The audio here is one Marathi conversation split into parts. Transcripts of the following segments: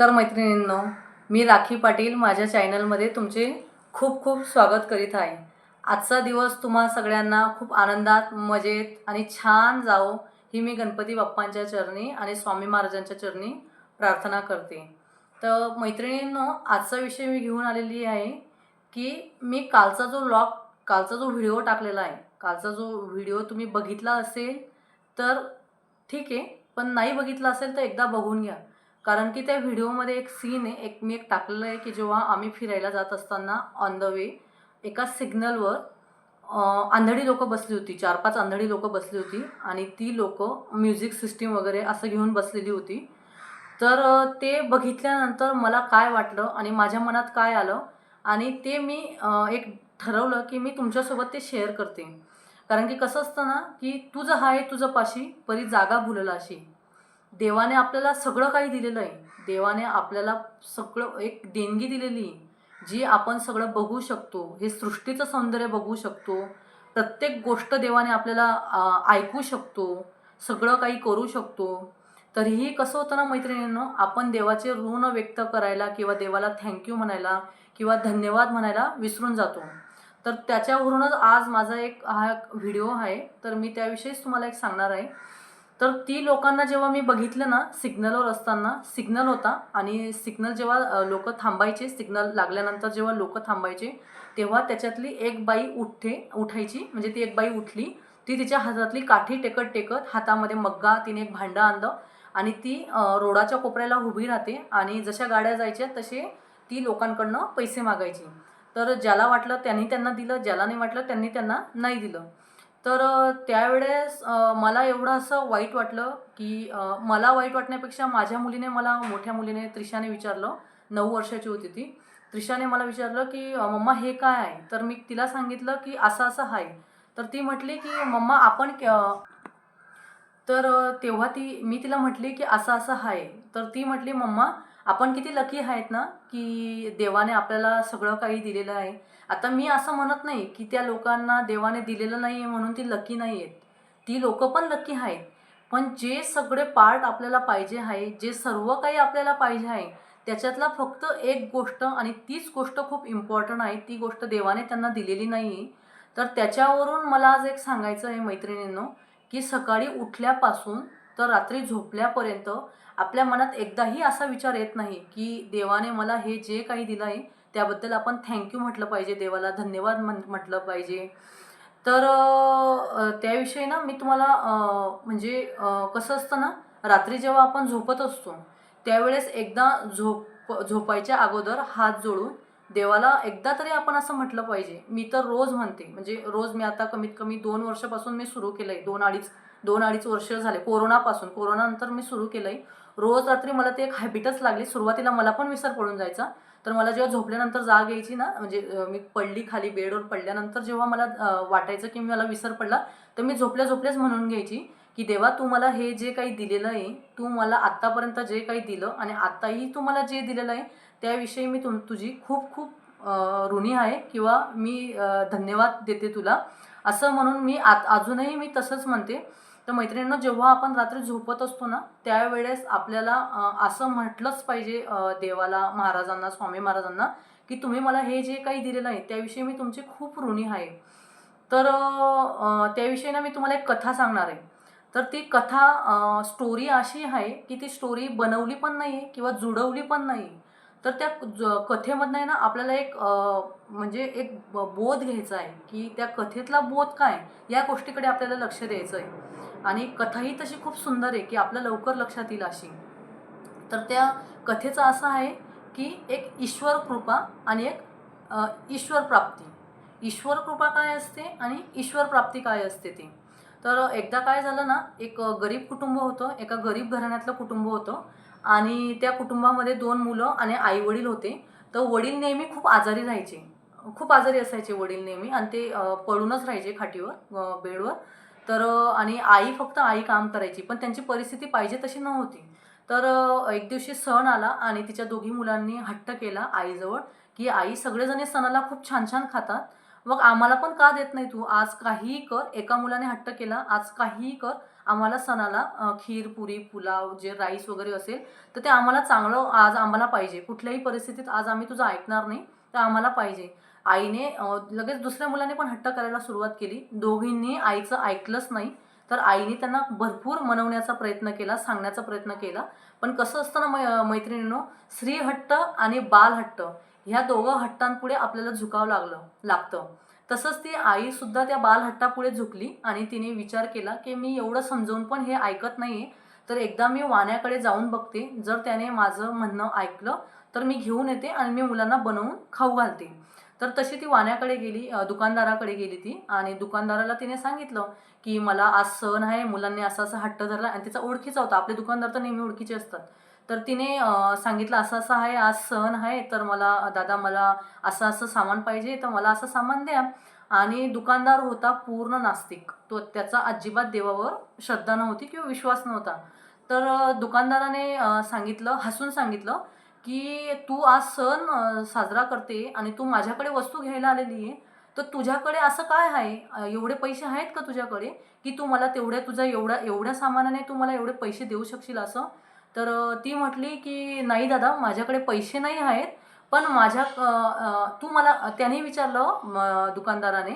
नमस्कार मैत्रिणींनो मी राखी पाटील माझ्या चॅनलमध्ये तुमचे खूप खूप स्वागत करीत आहे. आजचा दिवस तुम्हा सगळ्यांना खूप आनंदात मजेत आणि छान जावो ही मी गणपती बाप्पांच्या चरणी आणि स्वामी महाराजांच्या चरणी प्रार्थना करते. तर मैत्रिणींनो आजचा विषय मी घेऊन आलेली आहे की मी कालचा जो लॉग कालचा जो व्हिडिओ टाकलेला आहे कालचा जो व्हिडिओ तुम्ही बघितला असेल तर ठीक आहे पण नाही बघितला असेल तर एकदा बघून घ्या. कारण की त्या व्हिडिओमध्ये एक सीन आहे एक मी एक टाकलेलं आहे की जेव्हा आम्ही फिरायला जात असताना ऑन द वे एका सिग्नलवर आंधळी लोकं बसली होती चार पाच आंधळी लोकं बसली होती आणि ती लोकं म्युझिक सिस्टीम वगैरे असं घेऊन बसलेली होती. तर ते बघितल्यानंतर मला काय वाटलं आणि माझ्या मनात काय आलं आणि ते मी एक ठरवलं की मी तुमच्यासोबत ते शेअर करते. कारण की कसं असतं ना की तुझं हाय तुझं पाशी परी जागा भुलला अशी. देवाने आपल्याला सगळं काही दिलेलं आहे. देवाने आपल्याला सगळं एक देणगी दिलेली आहे, जी आपण सगळं बघू शकतो हे सृष्टीचं सौंदर्य बघू शकतो. प्रत्येक गोष्ट देवाने आपल्याला ऐकू शकतो सगळं काही करू शकतो. तरीही कसं होतं ना मैत्रिणींनो आपण देवाचे ऋण व्यक्त करायला किंवा देवाला थँक्यू म्हणायला किंवा धन्यवाद म्हणायला विसरून जातो. तर त्याच्यावरूनच आज माझा एक हा व्हिडिओ आहे. तर मी त्याविषयीच तुम्हाला एक सांगणार आहे. तर ती लोकांना जेव्हा मी बघितलं ना सिग्नलवर असताना सिग्नल होता आणि सिग्नल जेव्हा लोक थांबायचे सिग्नल लागल्यानंतर जेव्हा लोक थांबायचे तेव्हा त्याच्यातली एक बाई उठते उठायची म्हणजे ती एक बाई उठली ती तिच्या हातातली काठी टेकत टेकत हातामध्ये मग्गा तिने एक भांडं आणलं आणि ती रोडाच्या कोपऱ्याला उभी राहते आणि जशा गाड्या जायच्या तसे ती लोकांकडनं पैसे मागायची. तर ज्याला वाटलं त्यांनी त्यांना दिलं ज्याला नाही वाटलं त्यांनी त्यांना नाही दिलं. तर त्यावेळेस मला एवढं असं वाईट वाटलं की मला वाईट वाटण्यापेक्षा माझ्या मुलीने मला मोठ्या मुलीने त्रिशाने विचारलं. नऊ वर्षाची होती ती. त्रिशाने मला विचारलं की मम्मा हे काय आहे? तर मी तिला सांगितलं की असं असं आहे. तर ती म्हटली की मम्मा आपण तर तेव्हा ती मी तिला म्हटली की असं असं आहे. तर ती म्हटली मम्मा आपण किती लकी आहेत ना की देवाने आपल्याला सगळं काही दिलेलं आहे. आता मी असं म्हणत नाही की त्या लोकांना देवाने दिलेलं नाही आहे म्हणून ती लकी नाही आहेत ती लोकं पण लकी आहेत. पण जे सगळे पार्ट आपल्याला पाहिजे आहे जे सर्व काही आपल्याला पाहिजे आहे त्याच्यातला फक्त एक गोष्ट आणि तीच गोष्ट खूप इम्पॉर्टंट आहे ती गोष्ट देवाने त्यांना दिलेली नाही आहे तर त्याच्यावरून मला आज एक सांगायचं आहे मैत्रिणींनो की सकाळी उठल्यापासून तर रात्री झोपल्यापर्यंत आपल्या मनात एकदाही असा विचार येत नाही की देवाने मला हे जे काही दिलं आहे त्याबद्दल आपण थँक्यू म्हटलं पाहिजे देवाला धन्यवाद म्हण म्हटलं पाहिजे. तर त्याविषयी ना मी तुम्हाला म्हणजे कसं असतं ना रात्री जेव्हा आपण झोपत असतो त्यावेळेस एकदा झोप झोपायच्या अगोदर हात जोडून देवाला एकदा तरी आपण असं म्हटलं पाहिजे. मी तर रोज म्हणते म्हणजे रोज मी आता कमीत कमी दोन वर्षापासून मी सुरू केलं आहे दोन अडीच दोन अडीच वर्ष झाले कोरोनापासून कोरोनानंतर मी सुरू केलं आहे रोज रात्री मला ते एक हॅबिटच लागली. सुरुवातीला मला पण विसर पडून जायचा. तर मला जेव्हा झोपल्यानंतर जाग यायची ना म्हणजे मी पडली खाली बेडवर पडल्यानंतर जेव्हा मला वाटायचं की मला विसर पडला तर मी झोपल्या झोपल्याच म्हणून घ्यायची की देवा तू मला हे जे काही दिलेलं आहे तू मला आत्तापर्यंत जे काही दिलं आणि आत्ताही तू मला जे दिलेलं आहे त्याविषयी मी तुम तुझी खूप खूप ऋणी आहे किंवा मी धन्यवाद देते तुला. असं म्हणून मी आत अजूनही मी तसंच म्हणते. तर मैत्रिणींना जेव्हा आपण रात्री झोपत असतो ना त्यावेळेस आपल्याला असं म्हटलंच पाहिजे देवाला महाराजांना स्वामी महाराजांना की तुम्ही मला हे जे काही दिलेलं आहे त्याविषयी मी तुमची खूप ऋणी आहे. तर त्याविषयी ना मी तुम्हाला एक कथा सांगणार आहे. तर ती कथा स्टोरी अशी आहे की ती स्टोरी बनवली पण नाही आहे किंवा जुडवली पण नाही तर त्या ज कथेमधनं आहे ना आपल्याला एक म्हणजे एक बोध घ्यायचा आहे की त्या कथेतला बोध काय या गोष्टीकडे आपल्याला लक्ष द्यायचं आहे. आणि कथाही तशी खूप सुंदर आहे की आपल्या लवकर लक्षात येईल अशी. तर त्या कथेचं असं आहे की एक ईश्वर कृपा आणि एक ईश्वर प्राप्ती. ईश्वर कृपा काय असते आणि ईश्वर प्राप्ती काय असते ती. तर एकदा काय झालं ना एक गरीब कुटुंब होतं एका गरीब घराण्यातलं कुटुंब होतं आणि त्या कुटुंबामध्ये दोन मुलं आणि आई वडील होते. तर वडील नेहमी खूप आजारी राहायचे. खूप आजारी असायचे वडील नेहमी आणि ते पळूनच पडूनच राहायचे खाटीवर बेडवर. तर आणि आई फक्त आई काम करायची पण त्यांची परिस्थिती पाहिजे तशी नव्हती. तर एक दिवशी सण आला आणि तिच्या दोघी मुलांनी हट्ट केला आईजवळ की आई सगळेजण सणाला खूप छान छान खातात. मग आम्हाला पण का देत नाही तू? आज काहीही कर. एका मुलाने हट्ट केला आज काहीही कर. आम्हाला सणाला खीर पुरी पुलाव जे राईस वगैरे असेल तर ते आम्हाला चांगलं आज आम्हाला पाहिजे. कुठल्याही परिस्थितीत आज आम्ही तुझं ऐकणार नाही तर आम्हाला पाहिजे. आईने लगेच दुसऱ्या मुलाने पण हट्ट करायला सुरुवात केली. दोघींनी आईचं ऐकलंच नाही. तर आईने त्यांना भरपूर मनवण्याचा प्रयत्न केला सांगण्याचा प्रयत्न केला. पण कसं असतं ना मै मैत्रिणींनो स्त्रीहट्ट आणि बालहट्ट ह्या दोघं हट्टांपुढे आपल्याला झुकावं लागलं लागतं. तसंच ती आईसुद्धा त्या बालहट्टापुढे झुकली आणि तिने विचार केला की मी एवढं समजावून पण हे ऐकत नाही आहे तर एकदा मी वाण्याकडे जाऊन बघते. जर त्याने माझं म्हणणं ऐकलं तर मी घेऊन येते आणि मी मुलांना बनवून खाऊ घालते. तर तशी ती वाण्याकडे गेली दुकानदाराकडे गेली ती. आणि दुकानदाराला तिने सांगितलं की मला आज सण आहे मुलांनी असा असा हट्ट धरला आणि तिचा ओळखीचा होता. आपले दुकानदार तर नेहमी ओळखीचे असतात. तर तिने सांगितलं असं असं आहे आज सण आहे तर मला दादा मला असं असं सामान पाहिजे तर मला असं सामान द्या. आणि दुकानदार होता पूर्ण नास्तिक. तो त्याचा अजिबात देवावर श्रद्धा नव्हती किंवा विश्वास नव्हता. तर दुकानदाराने सांगितलं हसून सांगितलं की तू आज सण साजरा करते आणि तू माझ्याकडे वस्तू घ्यायला आलेली आहे तर तुझ्याकडे असं काय आहे? एवढे पैसे आहेत का तुझ्याकडे? की तू मला तेवढ्या तुझ्या एवढ्या एवढ्या सामानाने तू मला एवढे पैसे देऊ शकशील असं? तर ती म्हटली की नाही दादा माझ्याकडे पैसे नाही आहेत पण माझ्या तू मला त्याने विचारलं म, दुकानदाराने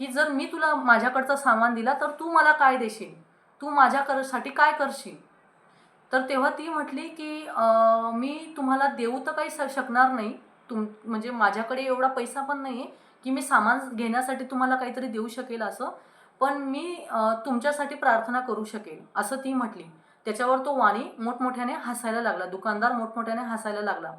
की जर मी तुला माझ्याकडचं सामान दिला तर तू मला काय देशील? तू माझ्याकडसाठी काय करशील? तर तेव्हा ती म्हटली की मी तुम्हाला देऊ तर काही शकणार नाही. तुम म्हणजे माझ्याकडे एवढा पैसा पण नाही आहे की मी सामान घेण्यासाठी तुम्हाला काहीतरी देऊ शकेल असं. पण मी तुमच्यासाठी प्रार्थना करू शकेल. असं ती म्हटली. त्याच्यावर तो वाणी मोठमोठ्याने हसायला लागला. दुकानदार मोठमोठ्याने हसायला लागला.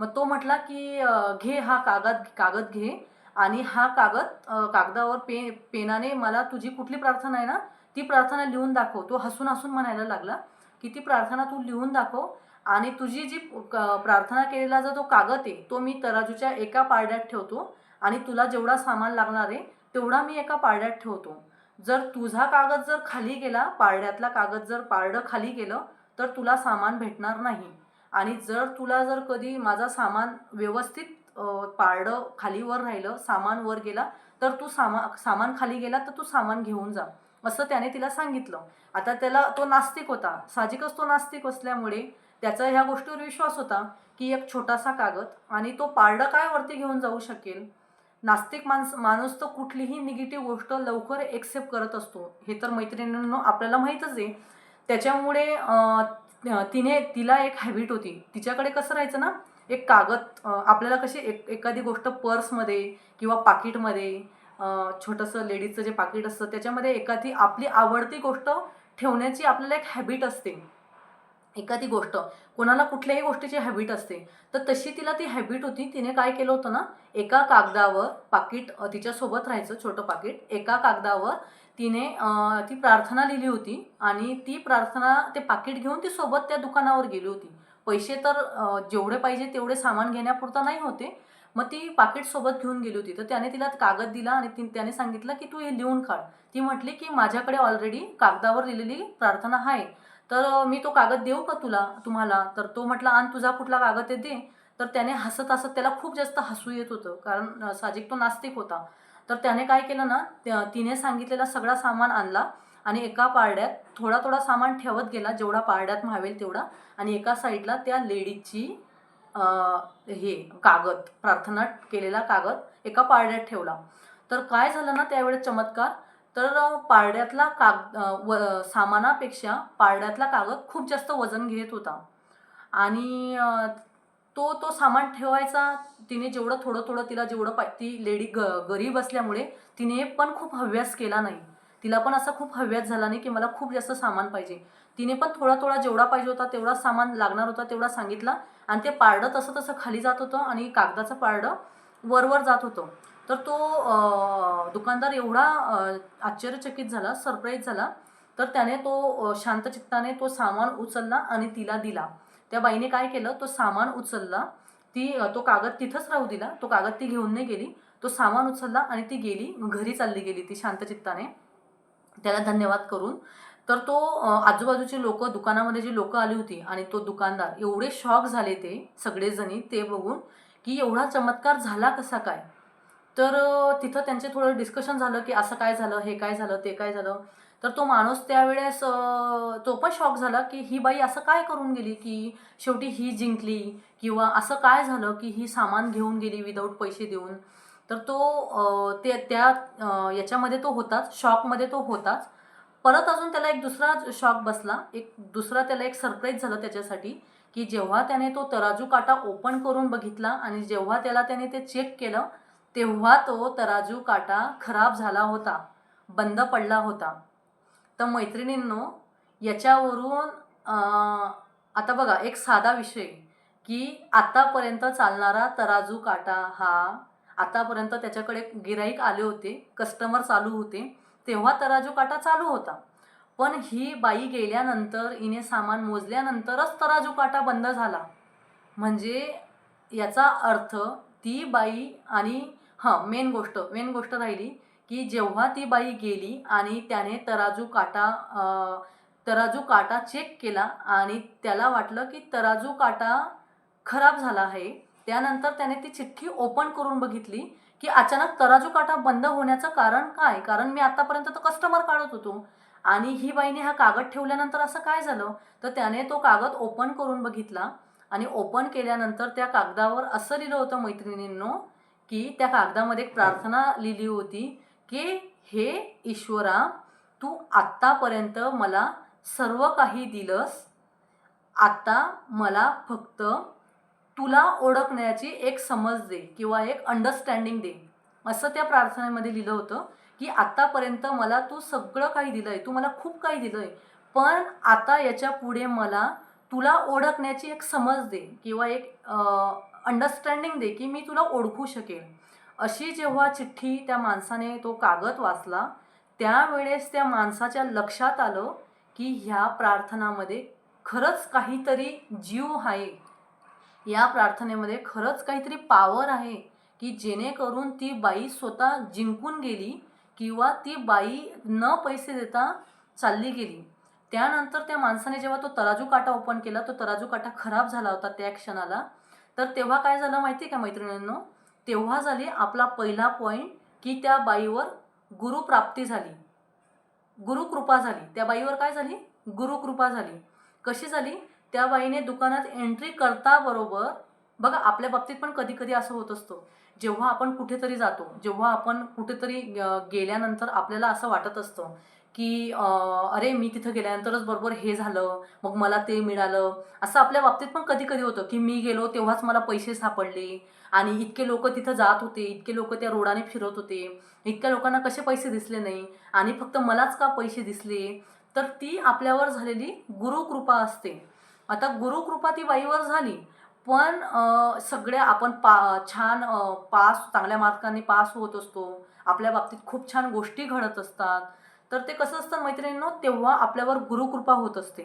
मग तो म्हटला की घे हा कागद कागद घे आणि हा कागद कागदावर पे पेनाने मला तुझी कुठली प्रार्थना आहे ना ती प्रार्थना लिहून दाखव. तो हसून हसून म्हणायला लागला. की ती प्रार्थना तू लिहून दाखव आणि तुझी जी क- प्रार्थना केलेला जो तो कागद आहे तो मी तराजूच्या एका पारड्यात ठेवतो आणि तुला जेवढा सामान लागणार आहे तेवढा मी एका पारड्यात ठेवतो. जर तुझा कागद जर खाली गेला पारड्यातला कागद जर पारडं खाली गेलं तर तुला सामान भेटणार नाही. आणि जर तुला जर कधी माझा सामान व्यवस्थित पारडं खाली वर राहिलं सामान वर गेला तर तू सामा सामान खाली गेला तर तू सामान घेऊन जा. असं त्याने तिला सांगितलं. आता त्याला तो नास्तिक होता. साहजिकच तो नास्तिक असल्यामुळे त्याचा ह्या गोष्टीवर विश्वास होता की एक छोटासा कागद आणि तो पारडं काय वरती घेऊन जाऊ शकेल? नास्तिक माणस माणूस तर कुठलीही निगेटिव्ह गोष्ट लवकर एक्सेप्ट करत असतो. हे तर मैत्रिणींनो आपल्याला माहीतच आहे. त्याच्यामुळे तिने तिला एक हॅबिट होती. तिच्याकडे कसं राहायचं ना? एक कागद आपल्याला कशी एक एखादी गोष्ट पर्समध्ये किंवा पाकिटमध्ये छोटंसं लेडीजचं जे पाकिट असतं त्याच्यामध्ये एखादी आपली आवडती गोष्ट ठेवण्याची आपल्याला एक हॅबिट असते. एखादी गोष्ट कोणाला कुठल्याही गोष्टीची हॅबिट असते. तर तशी तिला ती हॅबिट होती तिने काय केलं होतं ना एका कागदावर पाकिट तिच्यासोबत राहायचं छोटं पाकिट एका कागदावर तिने ती प्रार्थना लिहिली होती आणि ती प्रार्थना ते पाकिट घेऊन ती सोबत त्या दुकानावर गेली होती. पैसे तर जेवढे पाहिजे तेवढे सामान घेण्यापुरता नाही होते. मग ती पाकिट सोबत घेऊन गेली होती. तर त्याने तिला कागद दिला आणि त्याने सांगितलं की तू हे लिहून काढ. ती म्हटली की माझ्याकडे ऑलरेडी कागदावर लिहिलेली प्रार्थना आहे. तर मी तो कागद देऊ का तुला तुम्हाला? तर तो म्हटला आणि तुझा कुठला कागद आहे दे तर त्याने हसत हसत त्याला खूप जास्त हसू येत होतं. कारण साजिक तो नास्तिक होता. तर त्याने काय केलं ना त्या- तिने सांगितलेला सगळा सामान आणला आणि एका पारड्यात थोडा थोडा सामान ठेवत गेला जेवढा पारड्यात म्हावेल तेवढा. आणि एका साईडला त्या लेडीजची हे कागद प्रार्थना केलेला कागद एका पारड्यात ठेवला. तर काय झालं ना त्यावेळेस चमत्कार. तर पारड्यातला काग व सामानापेक्षा पारड्यातला कागद खूप जास्त वजन घेत होता. आणि तो तो सामान ठेवायचा तिने जेवढं थोडं थोडं तिला जेवढं पाय ती लेडी ग गरीब असल्यामुळे तिने पण खूप हव्यास केला नाही. तिला पण असा खूप हव्यास झाला नाही की मला खूप जास्त सामान पाहिजे. तिने पण थोडा थोडा जेवढा पाहिजे होता तेवढा सामान लागणार होता तेवढा सांगितला. आणि ते पारडं तसं तसं खाली जात होतं आणि कागदाचं पारडं वरवर जात होतं. तर तो दुकानदार एवढा आश्चर्यचकित झाला सरप्राईज झाला. तर त्याने तो शांत चित्ताने तो सामान उचलला आणि तिला दिला. त्या बाईने काय केलं तो सामान उचलला. ती तो कागद तिथंच राहू दिला. तो कागद ती घेऊन नाही गेली. तो सामान उचलला आणि ती गेली घरी चालली गेली ती शांत चित्ताने. त्याला धन्यवाद करून. तर तो आजूबाजूची आजूबाजूचे लोक दुकानामध्ये जी लोक आली होती आणि तो दुकानदार एवढे शॉक झाले ते सगळेजणी ते बघून की एवढा चमत्कार झाला कसा काय? तर तिथं त्यांचे थोडं डिस्कशन झालं की असं काय झालं हे काय झालं ते काय झालं? तर तो माणूस त्यावेळेस तो पण शॉक झाला की ही बाई असं काय करून गेली की शेवटी ही जिंकली किंवा असं काय झालं की ही सामान घेऊन गेली विदाऊट पैसे देऊन? तर तो ते त्या याच्यामध्ये तो होताच शॉकमध्ये तो होताच. परत अजून त्याला एक दुसरा शॉक बसला. एक दुसरा त्याला एक सरप्राईज झालं त्याच्यासाठी की जेव्हा त्याने तो तराजू काटा ओपन करून बघितला आणि जेव्हा त्याला त्याने ते चेक केलं तेव्हा तो तराजू काटा खराब झाला होता बंद पडला होता. तर मैत्रिणींनो याच्यावरून आता बघा एक साधा विषय की आतापर्यंत चालणारा तराजू काटा हा आतापर्यंत त्याच्याकडे गिराईक आले होते कस्टमर चालू होते तेव्हा तराजू काटा चालू होता. पण ही बाई गेल्यानंतर हिने सामान मोजल्यानंतरच तराजू काटा बंद झाला. म्हणजे याचा अर्थ ती बाई आणि हां मेन गोष्ट मेन गोष्ट राहिली की जेव्हा ती बाई गेली आणि त्याने तराजू काटा तराजू काटा चेक केला आणि त्याला वाटलं की तराजू काटा खराब झाला आहे त्यानंतर त्याने ती चिठ्ठी ओपन करून बघितली की अचानक तराजू काटा बंद होण्याचं कारण काय? कारण मी आतापर्यंत तर कस्टमर काढत होतो. आणि ही बाईने हा कागद ठेवल्यानंतर असं काय झालं? तर त्याने तो कागद ओपन करून बघितला. आणि ओपन केल्यानंतर त्या कागदावर असं लिहिलं होतं मैत्रिणींनो की त्या कागदामध्ये एक प्रार्थना लिहिली होती की हे ईश्वरा तू आत्तापर्यंत मला सर्व काही दिलंस. आत्ता मला फक्त तुला ओळखण्याची एक समज दे किंवा एक अंडरस्टँडिंग दे. असं त्या प्रार्थनेमध्ये लिहिलं होतं की आत्तापर्यंत मला तू सगळं काही दिलं आहे तू मला खूप काही दिलं आहे पण आता याच्यापुढे मला तुला ओळखण्याची एक समज दे किंवा एक अंडरस्टँडिंग दे की मी तुला ओळखू शकेल अशी जेव्हा चिठ्ठी त्या माणसाने तो कागद वाचला त्यावेळेस त्या माणसाच्या लक्षात आलं की ह्या प्रार्थनामध्ये खरंच काहीतरी जीव आहे. या प्रार्थनेमध्ये खरंच काहीतरी पावर आहे की जेणेकरून ती बाई स्वतः जिंकून गेली किंवा ती बाई न पैसे देता चालली गेली. त्यानंतर त्या माणसाने जेव्हा तो तराजू काटा ओपन केला तो तराजू काटा खराब झाला होता त्या क्षणाला. तर तेव्हा काय झालं माहिती आहे का मैत्रिणींनो? तेव्हा झाली आपला पहिला पॉईंट की त्या बाईवर गुरुप्राप्ती झाली. गुरुकृपा झाली. त्या बाईवर काय झाली? गुरुकृपा झाली. कशी झाली? त्या बाईने दुकानात एंट्री करता बरोबर बघा आपल्या बाबतीत पण कधी कधी असं होत असतो. जेव्हा आपण कुठेतरी जातो जेव्हा आपण कुठेतरी गेल्यानंतर आपल्याला असं वाटत असतं की अरे मी तिथं गेल्यानंतरच बरोबर हे झालं मग मला ते मिळालं. असं आपल्या बाबतीत पण कधी कधी होतं की मी गेलो तेव्हाच मला पैसे सापडले आणि इतके लोक तिथं जात होते इतके लोक त्या रोडाने फिरत होते. इतक्या लोकांना कसे पैसे दिसले नाही आणि फक्त मलाच का पैसे दिसले? तर ती आपल्यावर झालेली गुरुकृपा असते. आता गुरुकृपा ती बाईवर झाली पण सगळ्या आपण पा छान पास चांगल्या मार्कांनी पास होत असतो. आपल्या बाबतीत खूप छान गोष्टी घडत असतात. तर ते कसं असतं मैत्रिणींनो तेव्हा आपल्यावर गुरुकृपा होत असते.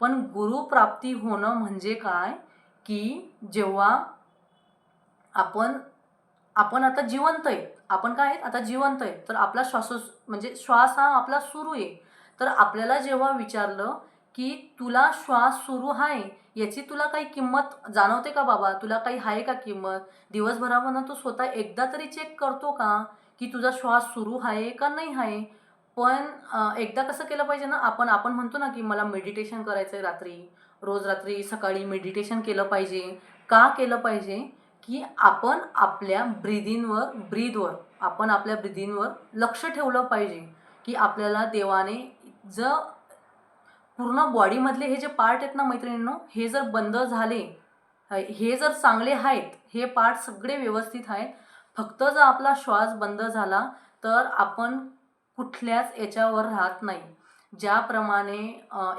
पण गुरुप्राप्ती होणं म्हणजे काय? की जेव्हा आपण आपण आता जिवंत आहे. आपण काय आहेत? आता जिवंत आहे. तर आपला श्वासो म्हणजे श्वास हा आपला सुरू आहे. तर आपल्याला जेव्हा विचारलं की तुला श्वास सुरू आहे याची तुला काही किंमत जाणवते का बाबा? तुला काही आहे का किंमत? दिवसभरामधून तू स्वतः एकदा तरी चेक करतो का की तुझा श्वास सुरू आहे का नाही आहे? पण एकदा कसं केलं पाहिजे ना आपण आपण म्हणतो ना की मला मेडिटेशन करायचं आहे रात्री. रोज रात्री सकाळी मेडिटेशन केलं पाहिजे. का केलं पाहिजे? की आपण आपल्या ब्रिदिनवर ब्रीदवर आपण आपल्या ब्रिदिनवर लक्ष ठेवलं पाहिजे की आपल्याला देवाने ज पूर्ण बॉडीमधले हे जे पार्ट आहेत ना मैत्रिणींनो हे जर बंद झाले हे जर चांगले आहेत हे पार्ट सगळे व्यवस्थित आहेत फक्त जर आपला श्वास बंद झाला तर आपण कुठल्याच याच्यावर राहत नाही. ज्याप्रमाणे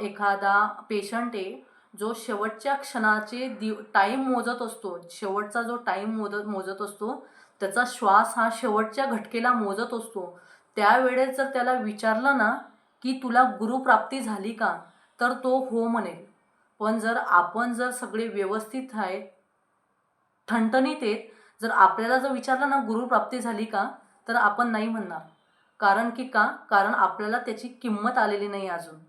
एखादा पेशंट आहे जो शेवटच्या क्षणाचे दि टाईम मोजत असतो शेवटचा जो टाईम मोजत मोजत असतो त्याचा श्वास हा शेवटच्या घटकेला मोजत असतो. त्यावेळेस जर त्याला विचारलं ना की तुला गुरुप्राप्ती झाली का? तर तो हो म्हणेल पण जर आपण जर सगळे व्यवस्थित आहे ठणठणीत आहेत जर आपल्याला जर विचारलं ना गुरुप्राप्ती झाली का तर आपण नाही म्हणणार. कारण की का? कारण आपल्याला त्याची किंमत आलेली नाही अजून.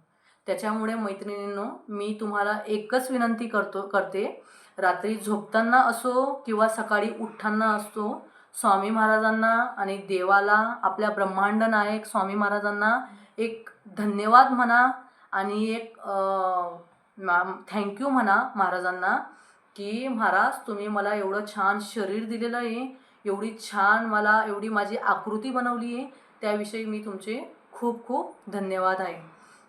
त्याच्यामुळे मैत्रिणींनो मी तुम्हाला एकच विनंती करतो करते. रात्री झोपताना असो किंवा सकाळी उठताना असतो स्वामी महाराजांना आणि देवाला आपल्या ब्रह्मांड नायक स्वामी महाराजांना एक धन्यवाद म्हणा आणि एक थँक्यू म्हणा महाराजांना की महाराज तुम्ही मला एवढं छान शरीर दिलेलं आहे एवढी छान मला एवढी माझी आकृती बनवली आहे त्याविषयी मी तुमचे खूप खूप धन्यवाद आहे.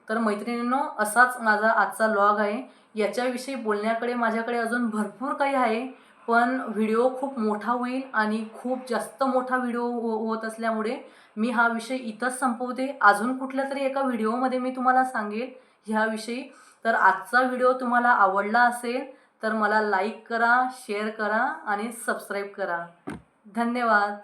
तर मैत्रिणींनो असाच माझा आजचा लॉग आहे. याच्याविषयी बोलण्याकडे माझ्याकडे अजून भरपूर काही आहे. पण व्हिडिओ खूप मोठा होईल आणि खूप जास्त मोठा व्हिडिओ हो होत असल्यामुळे मी हा विषय इथंच संपवते. अजून कुठल्या तरी एका व्हिडिओमध्ये मी तुम्हाला सांगेल ह्याविषयी तर आजचा व्हिडिओ तुम्हाला आवडला असेल तर मला लाईक करा शेअर करा आणि सबस्क्राईब करा. धन्यवाद.